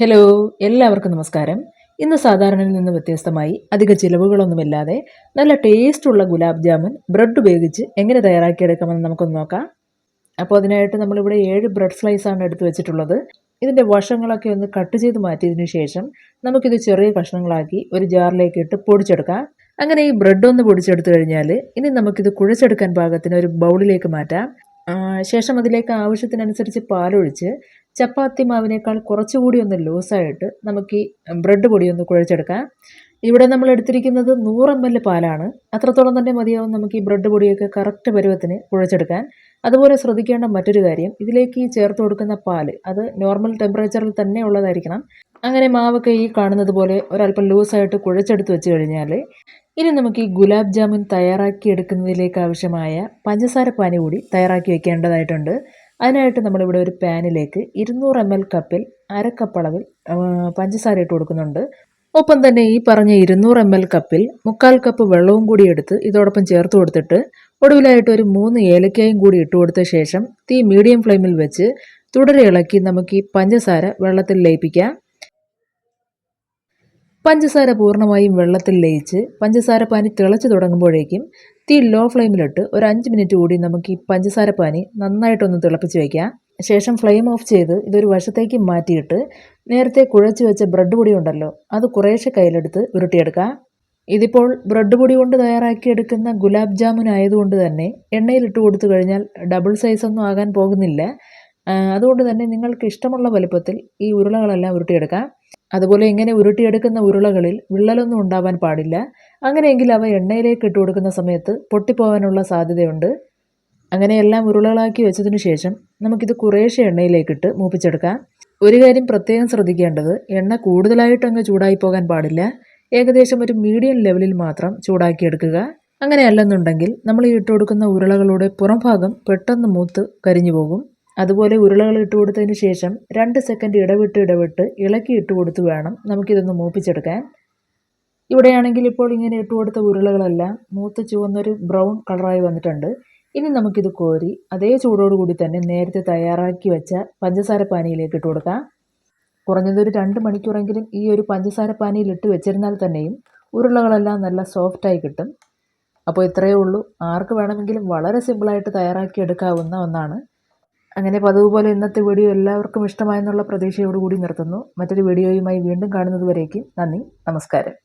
Hello എല്ലാവർക്കും നമസ്കാരം. ഇന്ന് സാധാരണയിൽ നിന്ന് വ്യത്യസ്തമായി അധിക ചിലവുകളൊന്നുമില്ലാതെ നല്ല ടേസ്റ്റുള്ള ഗുലാബ് ജാമുൻ ബ്രെഡ് ഉപയോഗിച്ച് എങ്ങനെ തയ്യാറാക്കിയെടുക്കാമെന്ന് നമുക്കൊന്ന് നോക്കാം. അപ്പോൾ അതിനായിട്ട് നമ്മളിവിടെ ഏഴ് ബ്രെഡ് സ്ലൈസാണ് എടുത്തു വെച്ചിട്ടുള്ളത്. ഇതിന്റെ വശങ്ങളൊക്കെ ഒന്ന് കട്ട് ചെയ്ത് മാറ്റിയതിന് ശേഷം നമുക്കിത് ചെറിയ കഷ്ണങ്ങളാക്കി ഒരു ജാറിലേക്ക് ഇട്ട് പൊടിച്ചെടുക്കാം. അങ്ങനെ ഈ ബ്രെഡ് ഒന്ന് പൊടിച്ചെടുത്തു കഴിഞ്ഞാൽ ഇനി നമുക്കിത് കുഴച്ചെടുക്കാൻ പാകത്തിന് ഒരു ബൗളിലേക്ക് മാറ്റാം. ശേഷം അതിലേക്ക് ആവശ്യത്തിനനുസരിച്ച് പാലൊഴിച്ച് ചപ്പാത്തി മാവിനേക്കാൾ കുറച്ചുകൂടി ഒന്ന് ലൂസായിട്ട് നമുക്ക് ഈ ബ്രെഡ് പൊടി ഒന്ന് കുഴച്ചെടുക്കാം. ഇവിടെ നമ്മൾ എടുത്തിരിക്കുന്നത് നൂറ് എം എൽ പാലാണ്. അത്രത്തോളം തന്നെ മതിയാവും നമുക്ക് ഈ ബ്രെഡ് പൊടിയൊക്കെ കറക്റ്റ് പരുവത്തിന് കുഴച്ചെടുക്കാൻ. അതുപോലെ ശ്രദ്ധിക്കേണ്ട മറ്റൊരു കാര്യം ഇതിലേക്ക് ഈ ചേർത്ത് കൊടുക്കുന്ന പാൽ അത് നോർമൽ ടെമ്പറേച്ചറിൽ തന്നെ ഉള്ളതായിരിക്കണം. അങ്ങനെ മാവൊക്കെ ഈ കാണുന്നത് പോലെ ഒരല്പം ലൂസായിട്ട് കുഴച്ചെടുത്ത് വെച്ച് കഴിഞ്ഞാൽ ഇനി നമുക്ക് ഈ ഗുലാബ് ജാമുൻ തയ്യാറാക്കി എടുക്കുന്നതിലേക്ക് ആവശ്യമായ പഞ്ചസാര പാനി കൂടി തയ്യാറാക്കി വെക്കേണ്ടതായിട്ടുണ്ട്. അതിനായിട്ട് നമ്മളിവിടെ ഒരു പാനിലേക്ക് ഇരുന്നൂറ് എം എൽ കപ്പിൽ അരക്കപ്പളവിൽ പഞ്ചസാര ഇട്ട് കൊടുക്കുന്നുണ്ട്. ഒപ്പം തന്നെ ഈ പറഞ്ഞ ഇരുന്നൂറ് എം എൽ കപ്പിൽ മുക്കാൽ കപ്പ് വെള്ളവും കൂടി എടുത്ത് ഇതോടൊപ്പം ചേർത്ത് കൊടുത്തിട്ട് ഒടുവിലായിട്ട് ഒരു മൂന്ന് ഏലക്കായും കൂടി ഇട്ട് കൊടുത്ത ശേഷം തീ മീഡിയം ഫ്ലെയിമിൽ വെച്ച് തുടരെ ഇളക്കി നമുക്ക് ഈ പഞ്ചസാര വെള്ളത്തിൽ ലയിപ്പിക്കാം. പഞ്ചസാര പൂർണമായും വെള്ളത്തിൽ ലയിച്ച് പഞ്ചസാര പാനി തിളച്ച് തുടങ്ങുമ്പോഴേക്കും തീ ലോ ഫ്ലെയിമിലിട്ട് ഒരു അഞ്ച് മിനിറ്റ് കൂടി നമുക്ക് ഈ പഞ്ചസാര പാനി നന്നായിട്ടൊന്ന് തിളപ്പിച്ച് വയ്ക്കാം ശേഷം ഫ്ലെയിം ഓഫ് ചെയ്ത് ഇതൊരു വശത്തേക്ക് മാറ്റിയിട്ട് നേരത്തെ കുഴച്ച് വെച്ച ബ്രെഡ് പൊടി ഉണ്ടല്ലോ അത് കുറേശ്ശെ കയ്യിലെടുത്ത് ഉരുട്ടിയെടുക്കാം. ഇതിപ്പോൾ ബ്രെഡ് പൊടി കൊണ്ട് തയ്യാറാക്കിയെടുക്കുന്ന ഗുലാബ് ജാമുൻ ആയതുകൊണ്ട് തന്നെ എണ്ണയിലിട്ട് കൊടുത്തു കഴിഞ്ഞാൽ ഡബിൾ സൈസൊന്നും ആകാൻ പോകുന്നില്ല. അതുകൊണ്ട് തന്നെ നിങ്ങൾക്ക് ഇഷ്ടമുള്ള വലുപ്പത്തിൽ ഈ ഉരുളകളെല്ലാം ഉരുട്ടിയെടുക്കാം. അതുപോലെ ഇങ്ങനെ ഉരുട്ടിയെടുക്കുന്ന ഉരുളകളിൽ വിള്ളലൊന്നും ഉണ്ടാവാൻ പാടില്ല. അങ്ങനെയെങ്കിൽ അവ എണ്ണയിലേക്ക് ഇട്ട് കൊടുക്കുന്ന സമയത്ത് പൊട്ടിപ്പോവാനുള്ള സാധ്യതയുണ്ട്. അങ്ങനെ എല്ലാം ഉരുളകളാക്കി വെച്ചതിന് ശേഷം നമുക്കിത് കുറേശ്ശെ എണ്ണയിലേക്കിട്ട് മൂപ്പിച്ചെടുക്കാം. ഒരു കാര്യം പ്രത്യേകം ശ്രദ്ധിക്കേണ്ടത് എണ്ണ കൂടുതലായിട്ട് അങ്ങ് ചൂടായി പോകാൻ പാടില്ല. ഏകദേശം ഒരു മീഡിയം ലെവലിൽ മാത്രം ചൂടാക്കിയെടുക്കുക. അങ്ങനെയല്ലെന്നുണ്ടെങ്കിൽ നമ്മൾ ഇട്ട് കൊടുക്കുന്ന ഉരുളകളുടെ പുറംഭാഗം പെട്ടെന്ന് മൂത്ത് കരിഞ്ഞു പോകും. അതുപോലെ ഉരുളകൾ ഇട്ട് കൊടുത്തതിന് ശേഷം രണ്ട് സെക്കൻഡ് ഇടവിട്ട് ഇടവിട്ട് ഇളക്കി ഇട്ട് കൊടുത്ത് വേണം നമുക്കിതൊന്ന് മൂപ്പിച്ചെടുക്കാൻ. ഇവിടെയാണെങ്കിൽ ഇപ്പോൾ ഇങ്ങനെ ഇട്ട് കൊടുത്ത ഉരുളകളെല്ലാം മൂത്ത് ചുവന്നൊരു ബ്രൗൺ കളറായി വന്നിട്ടുണ്ട്. ഇനി നമുക്കിത് കോരി അതേ ചൂടോടുകൂടി തന്നെ നേരത്തെ തയ്യാറാക്കി വെച്ച പഞ്ചസാര പാനിയിലേക്ക് ഇട്ട് കൊടുക്കാം. കുറഞ്ഞതൊരു രണ്ട് മണിക്കൂറെങ്കിലും ഈ ഒരു പഞ്ചസാര പാനിയിൽ ഇട്ട് വെച്ചിരുന്നാൽ തന്നെയും ഉരുളകളെല്ലാം നല്ല സോഫ്റ്റായി കിട്ടും. അപ്പോൾ ഇത്രയേ ഉള്ളൂ. ആർക്ക് വേണമെങ്കിലും വളരെ സിമ്പിളായിട്ട് തയ്യാറാക്കി എടുക്കാവുന്ന ഒന്നാണ്. അങ്ങനെ പതിവ് പോലെ ഇന്നത്തെ വീഡിയോ എല്ലാവർക്കും ഇഷ്ടമായെന്നുള്ള പ്രതീക്ഷയോടുകൂടി നിർത്തുന്നു. മറ്റൊരു വീഡിയോയുമായി വീണ്ടും കാണുന്നതുവരേക്കും നന്ദി നമസ്കാരം.